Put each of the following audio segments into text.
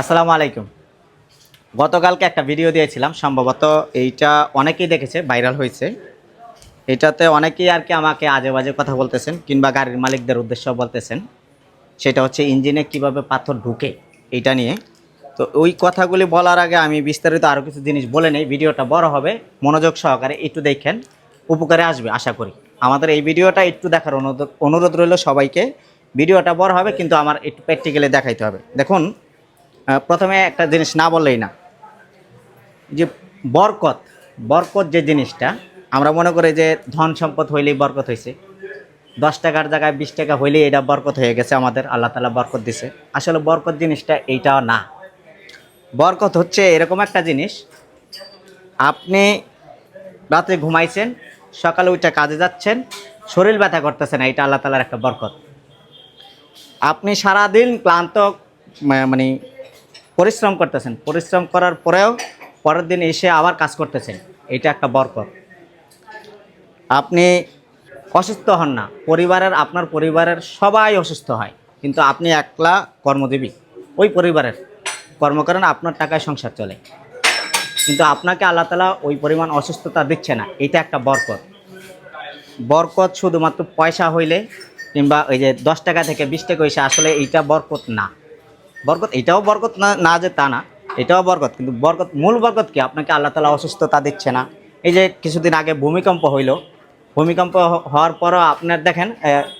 আসসালামু আলাইকুম। গতকালকে একটা ভিডিও দিয়েছিলাম, সম্ভবত এইটা অনেকেই দেখেছে, ভাইরাল হয়েছে। এটাতে অনেকেই আর কি আমাকে আজে বাজে কথা বলতেছেন কিংবা গাড়ির মালিকদের উদ্দেশ্য বলতেছেন। সেটা হচ্ছে ইঞ্জিনে কীভাবে পাথর ঢুকে, এইটা নিয়ে। তো ওই কথাগুলি বলার আগে আমি বিস্তারিত আরও কিছু জিনিস বলে নেই, ভিডিওটা বড় হবে, মনোযোগ সহকারে একটু দেখেন, উপকারে আসবে, আশা করি। আমাদের এই ভিডিওটা একটু দেখার অনুরোধ অনুরোধ রইল সবাইকে। ভিডিওটা বড় হবে, কিন্তু আমার একটু প্র্যাকটিক্যালি দেখাইতে হবে। দেখুন প্রথমে একটা জিনিস না বললেই না। যে বরকত বরকত যে জিনিসটা, আমরা মনে করি যে ধন সম্পদ হইলেই বরকত হয়েছে দশ টাকার জায়গায় বিশ টাকা হইলেই এটা বরকত হয়ে গেছে, আমাদের আল্লাহ তালা বরকত দিছে। আসলে বরকত জিনিসটা এইটাও না। বরকত হচ্ছে এরকম একটা জিনিস, আপনি রাতে ঘুমাইছেন, সকালে উঠে কাজে যাচ্ছেন, শরীর ব্যথা করতেছেন এটা আল্লাহ তালার একটা বরকত। আপনি সারাদিন ক্লান্ত মানে পরিশ্রম করতেছেন। পরিশ্রম করার পরেও পরের দিন এসে আবার কাজ করতেছেন। এটা একটা বরকত। আপনি অসুস্থ হন না। পরিবারের, আপনার পরিবারের সবাই অসুস্থ হয়। কিন্তু আপনি একলা কর্মজীবী। ওই পরিবারের কর্ম করেন, আপনার টাকায় সংসার চলে। কিন্তু আপনাকে আল্লাহ তালা ওই পরিমাণ অসুস্থতা দিচ্ছে না। এটা একটা বরকত। বরকত শুধুমাত্র পয়সা হইলে কিংবা ওই যে দশ টাকা থেকে বিশ টাকা হয়েছে আসলে এইটা বরকত না। বরকত, এটাও বরকত না না যে তা না, এটাও বরকত। কিন্তু বরকত, মূল বরকত কি? আপনাকে আল্লাহ তালা অসুস্থতা দিচ্ছে না। এই যে কিছুদিন আগে ভূমিকম্প হইল, ভূমিকম্প হওয়ার পরও আপনার দেখেন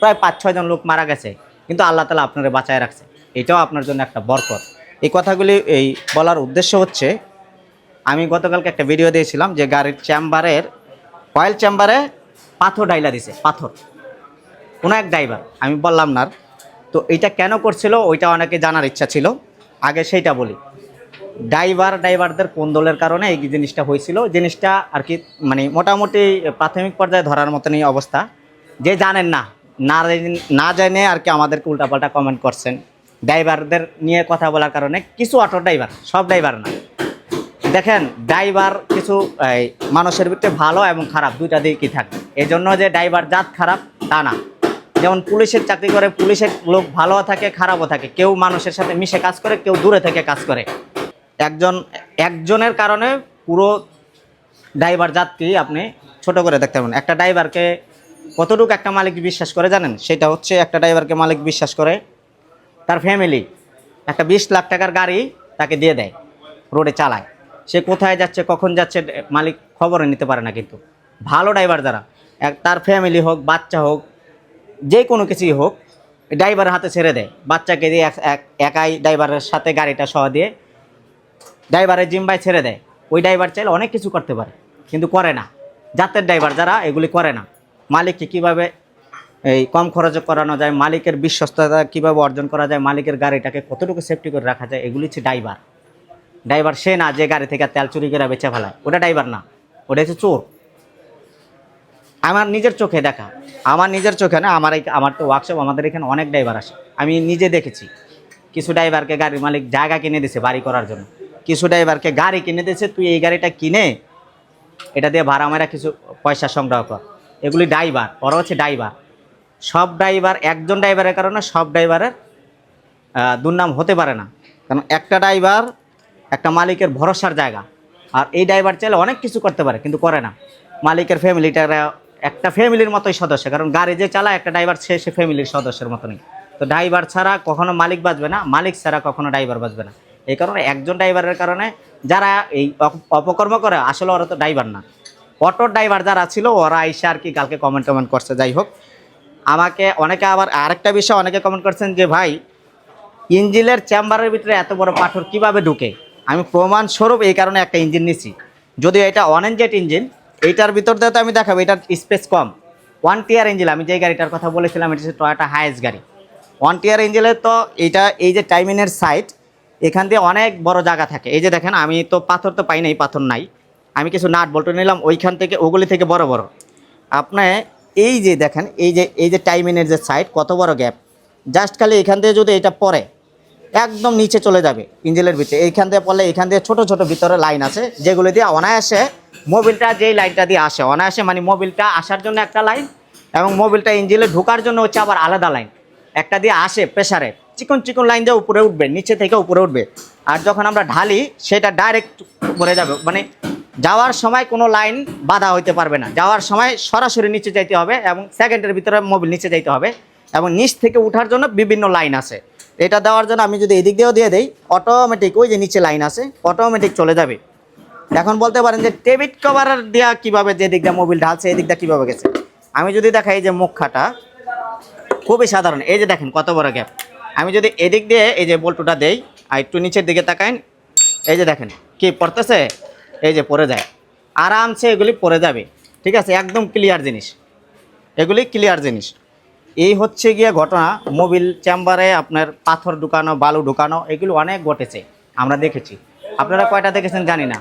প্রায় পাঁচ ছয়জন লোক মারা গেছে, কিন্তু আল্লাহ তালা আপনারা বাঁচায় রাখছে। এটাও আপনার জন্য একটা বরকত। এই কথাগুলি, এই বলার উদ্দেশ্য হচ্ছে, আমি গতকালকে একটা ভিডিও দিয়েছিলাম যে গাড়ির চেম্বারের অয়েল চেম্বারে পাথর ডাইলা দিছে, পাথর। কোনো এক ড্রাইভার, আমি বললাম না। তো এটা কেন করছিল? ওইটা অনেকে জানার ইচ্ছা ছিল। আগে সেইটা বলি। ড্রাইভার, ড্রাইভারদের কোন্দলের কারণে এই জিনিসটা হয়েছিল? জিনিসটা আর কি মানে মোটামুটি প্রাথমিক পর্যায়ে ধরার মতনই অবস্থা। যে জানেন না না জেনে- আর কি আমাদেরকে উল্টাপাল্টা কমেন্ট করছেন। ড্রাইভারদের নিয়ে কথা বলার কারণে কিছু অটো ড্রাইভার সব ড্রাইভার না। দেখেন ড্রাইভার কিছু মানুষের ভিতরে ভালো এবং খারাপ, দুইটা দিকই থাকে। এই জন্য যে ড্রাইভার জাত খারাপ, তা না। যেমন পুলিশের চাকরি করে, পুলিশের লোক ভালো থাকে, খারাপও থাকে। কেউ মানুষের সাথে মিশে কাজ করে, কেউ দূরে থেকে কাজ করে। একজন, একজনের কারণে পুরো ড্রাইভার জাতকেই আপনি ছোট করে দেখতে পাবেন একটা ড্রাইভারকে কতটুকু একটা মালিক বিশ্বাস করে জানেন? সেটা হচ্ছে একটা ড্রাইভারকে মালিক বিশ্বাস করে তার ফ্যামিলি একটা বিশ লাখ টাকার গাড়ি তাকে দিয়ে দেয়, রোডে চালায়। সে কোথায় যাচ্ছে, কখন যাচ্ছে, মালিক খবরে নিতে পারে না কিন্তু। ভালো ড্রাইভার যারা, এক, তার ফ্যামিলি হোক, বাচ্চা হোক যে কোনো কিছুই হোক, ড্রাইভারের হাতে ছেড়ে দেয়। বাচ্চাকে দিয়ে এক- এক- একাই ড্রাইভারের সাথে গাড়িটা সহ দিয়ে ড্রাইভারের জিম্বায় ছেড়ে দেয়। ওই ড্রাইভার চাইলে অনেক কিছু করতে পারে, কিন্তু করে না। জাতের ড্রাইভার যারা, এগুলি করে না। মালিককে কীভাবে এই কম খরচে করানো যায়, মালিকের বিশ্বস্ততা কীভাবে অর্জন করা যায়, মালিকের গাড়িটাকে কতটুকু সেফটি করে রাখা যায়, এগুলি হচ্ছে ড্রাইভার। ড্রাইভার সে না যে গাড়ি থেকে তেল চুরি করে বেঁচে ফেলায়। ওটা ড্রাইভার না, ওটা হচ্ছে চোর। আমার নিজের চোখে দেখা। আমার নিজের চোখে না, আমার আমার তো ওয়ার্কশপ আমাদের এখানে অনেক ড্রাইভার আসে। আমি নিজে দেখেছি। কিছু ড্রাইভারকে গাড়ির মালিক জায়গা কিনে দিছে বাড়ি করার জন্য। কিছু ড্রাইভারকে গাড়ি কিনে দিয়েছে তুই এই গাড়িটা কিনে, এটা দিয়ে ভাড়া মারা কিছু পয়সা সংগ্রহ কর। এগুলি ড্রাইভার ওরা হচ্ছে ড্রাইভার সব ড্রাইভার একজন ড্রাইভারের কারণে সব ড্রাইভারের দুর্নাম হতে পারে না। কারণ একটা ড্রাইভার একটা মালিকের ভরসার জায়গা। আর এই ড্রাইভার চাইলে অনেক কিছু করতে পারে, কিন্তু করে না। মালিকের ফ্যামিলিটা একটা ফ্যামিলির মতোই সদস্য, কারণ গাড়ি যে চালায়, একটা ড্রাইভার সে সে ফ্যামিলির সদস্যের মতনই। তো ড্রাইভার ছাড়া কখনো মালিক বাঁচবে না, মালিক ছাড়া কখনো ড্রাইভার বাঁচবে না। এই কারণে একজন ড্রাইভারের কারণে যারা এই অপ- অপকর্ম করে, আসলে ওরা তো ড্রাইভার না। অটো ড্রাইভার যারা ছিল, ওরা এসে আর কি কালকে কমেন্ট টমেন্ট করছে। যাই হোক, আমাকে অনেকে আবার, আরেকটা বিষয় অনেকে কমেন্ট করছেন যে, ভাই, ইঞ্জিনের চেম্বারের ভিতরে এত বড় পাথর কীভাবে ঢুকে? আমি প্রমাণস্বরূপ এই কারণে একটা ইঞ্জিন নিছি। যদিও এটা ওয়ান জেট ইঞ্জিন এইটার ভিতর দিয়ে তো আমি দেখাবো, এটার স্পেস কম। ওয়ান টিয়ার ইঞ্জিন আমি যে গাড়িটার কথা বলেছিলাম, এটা হচ্ছে টয়োটা হায়েস্ট গাড়ি। ওয়ান টিয়ার ইঞ্জিনের তো এইটা এই যে টাইমিনের সাইড এখান দিয়ে অনেক বড় জায়গা থাকে। এই যে দেখেন, আমি তো পাথর তো পাই নাই, পাথর নাই। আমি কিছু নাট বল্টু নিলাম, ওইখান থেকে, ওগুলি থেকে বড় বড়। আপনি এই যে দেখেন, এই যে এই যে টাইমিনের যে সাইড কত বড় গ্যাপ জাস্ট খালি এখান দিয়ে যদি এটা পড়ে, একদম নিচে চলে যাবে ইঞ্জিনের ভিতরে। এইখান দিয়ে পড়লে এখান দিয়ে ছোট ছোট ভিতরে লাইন আছে, যেগুলো দিয়ে অনায়াসে মোবিলটা যেই লাইনটা দিয়ে আসে, অনায়াসে মানে মোবিলটা আসার জন্য একটা লাইন এবং মোবিলটা ইঞ্জিনে ঢোকার জন্য হচ্ছে আবার আলাদা লাইন। একটা দিয়ে আসে প্রেশারে চিকন চিকন লাইন দিয়ে উপরে উঠবে, নিচে থেকে উপরে উঠবে। আর যখন আমরা ঢালি, সেটা ডাইরেক্ট পড়ে যাবে। মানে যাওয়ার সময় কোনো লাইন বাধা হইতে পারবে না। যাওয়ার সময় সরাসরি নিচে যাইতে হবে এবং সেকেন্ডের ভিতরে মোবিল নিচে যাইতে হবে এবং নিচ থেকে উঠার জন্য বিভিন্ন লাইন আছে। এটা দেওয়ার জন্য আমি যদি এদিক দিয়েও দিয়ে দিই অটোমেটিক ওই যে নিচে লাইন আছে অটোমেটিক চলে যাবে। এখন বলতে পারেন যে টেবিট কভার দেওয়া কীভাবে যে দিকটা মোবিল ঢালছে, এই দিকটা কীভাবে গেছে? আমি যদি দেখাই এই যে মুখাটা খুবই সাধারণ। এই যে দেখেন কত বড় গ্যাপ আমি যদি এদিক দিয়ে এই যে বল্টুটা দেই, আর একটু নিচের দিকে তাকাইন, এই যে দেখেন কি পড়তেছে? এই যে পড়ে যায়। আরামসে এগুলি পড়ে যাবে। ঠিক আছে? একদম ক্লিয়ার জিনিস। এগুলি ক্লিয়ার জিনিস। এই হচ্ছে গিয়ে ঘটনা। মোবিল চেম্বারে আপনার পাথর ঢুকানো, বালু ঢুকানো, এগুলো অনেক ঘটেছে। আমরা দেখেছি। আপনারা কয়টা দেখেছেন জানি না।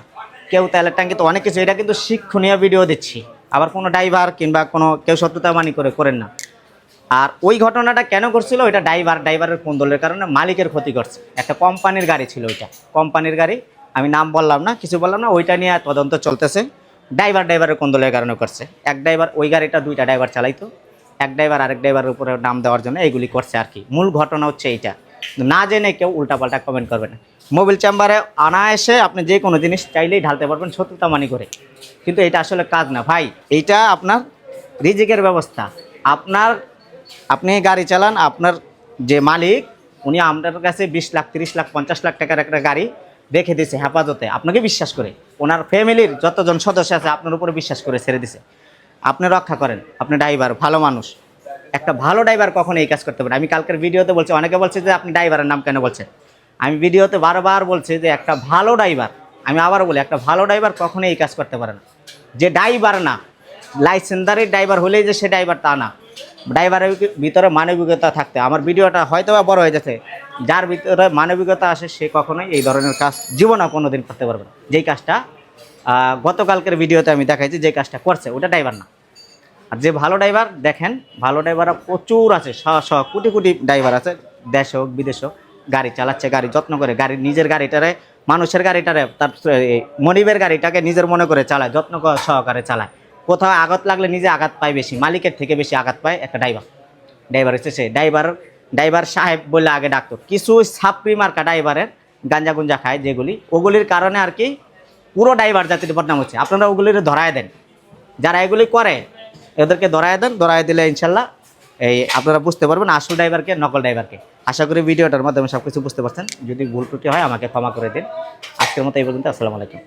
কেউ তেলের ট্যাঙ্কি তো অনেক কিছু, এটা কিন্তু শিক্ষণীয় ভিডিও দিচ্ছি। আবার কোনো ড্রাইভার কিংবা কোনো কেউ শত্রুতা মানি করে, করেন না। আর ওই ঘটনাটা কেন করছিল ওইটা ড্রাইভার ড্রাইভারের কোন্দলের কারণে মালিকের ক্ষতি করছে। একটা কোম্পানির গাড়ি ছিল ওইটা। কোম্পানির গাড়ি, আমি নাম বললাম না, কিছু বললাম না, ওইটা নিয়ে তদন্ত চলতেছে। ড্রাইভার ড্রাইভারের কোন্দলের কারণে করছে। এক ড্রাইভার ওই গাড়িটা দুইটা ড্রাইভার চালাইতো। এক ড্রাইভার আরেক ড্রাইভারের উপরে নাম দেওয়ার জন্য এইগুলি করছে আর কি। মূল ঘটনা হচ্ছে এইটা। না জেনে কেউ উল্টাপাল্টা কমেন্ট করবে না। মোবিল চেম্বারে আনায়াসে আপনি যে কোনো জিনিস চাইলেই ঢালতে পারবেন শত্রুতা মানি করে। কিন্তু এটা আসলে কাজ না। ভাই, এইটা আপনার রিজিকের ব্যবস্থা। আপনার, আপনি গাড়ি চালান, আপনার যে মালিক, উনি আপনার কাছে বিশ লাখ, তিরিশ লাখ, পঞ্চাশ লাখ টাকার একটা গাড়ি রেখে দিয়েছে হেফাজতে। আপনাকে বিশ্বাস করে, ওনার ফ্যামিলির যতজন সদস্য আছে, আপনার উপরে বিশ্বাস করে ছেড়ে দিছে। আপনি রক্ষা করেন, আপনি ড্রাইভার ভালো মানুষ। একটা ভালো ড্রাইভার কখনো এই কাজ করতে পারে আমি কালকের ভিডিওতে বলছি, অনেকে বলছে যে আপনি ড্রাইভারের নাম কেন বলছেন? আমি ভিডিওতে বারবার বলছি যে একটা ভালো ড্রাইভার আমি আবারও বলি, একটা ভালো ড্রাইভার কখনো এই কাজ করতে পারে না। যে ড্রাইভার না লাইসেন্সারি ড্রাইভার হলেই যে সে ড্রাইভার তা না। ড্রাইভারের ভিতরে মানবিকতা থাকতে, আমার ভিডিওটা হয়তো বা বড় হয়ে যাচ্ছে যার ভিতরে মানবিকতা আসে, সে কখনোই এই ধরনের কাজ জীবনে কোনো দিন করতে পারবে না। যেই কাজটা গতকালকের ভিডিওতে আমি দেখাইছি যে কাজটা করছে, ওটা ড্রাইভার না। আর যে ভালো ড্রাইভার দেখেন, ভালো ড্রাইভার প্রচুর আছে শ শ কোটি কোটি ড্রাইভার আছে, দেশ হোক, বিদেশ হোক, গাড়ি চালাচ্ছে, গাড়ি যত্ন করে, গাড়ি, নিজের গাড়িটারে, মানুষের গাড়িটারে, তার মনিবের গাড়িটাকে নিজের মনে করে চালায়, যত্ন সহকারে চালায়। কোথাও আঘাত লাগলে নিজে আঘাত পায় বেশি, মালিকের থেকে বেশি আঘাত পায় একটা ড্রাইভার ড্রাইভার হচ্ছে সে ড্রাইভার ড্রাইভার সাহেব বলে আগে ডাকতো। কিছু ছাপড়ি মার্কা ড্রাইভারের গাঞ্জা গুঞ্জা খায় যেগুলি, ওগুলির কারণে আর কি পুরো ড্রাইভার জাতির বদনাম হচ্ছে। আপনারা ওগুলির ধরায় দেন। যারা এগুলি করে এদেরকে ধরায় দেন, ধরায় দিলে ইনশাল্লাহ এই আপনারা বুঝতে পারবেন আসল ড্রাইভারকে, নকল ড্রাইভারকে। আশা করি ভিডিওটার মাধ্যমে সব কিছু বুঝতে পারছেন। যদি ভুল ত্রুটি হয় আমাকে ক্ষমা করে দিন। আজকের মতো এই পর্যন্ত, আসসালামু আলাইকুম।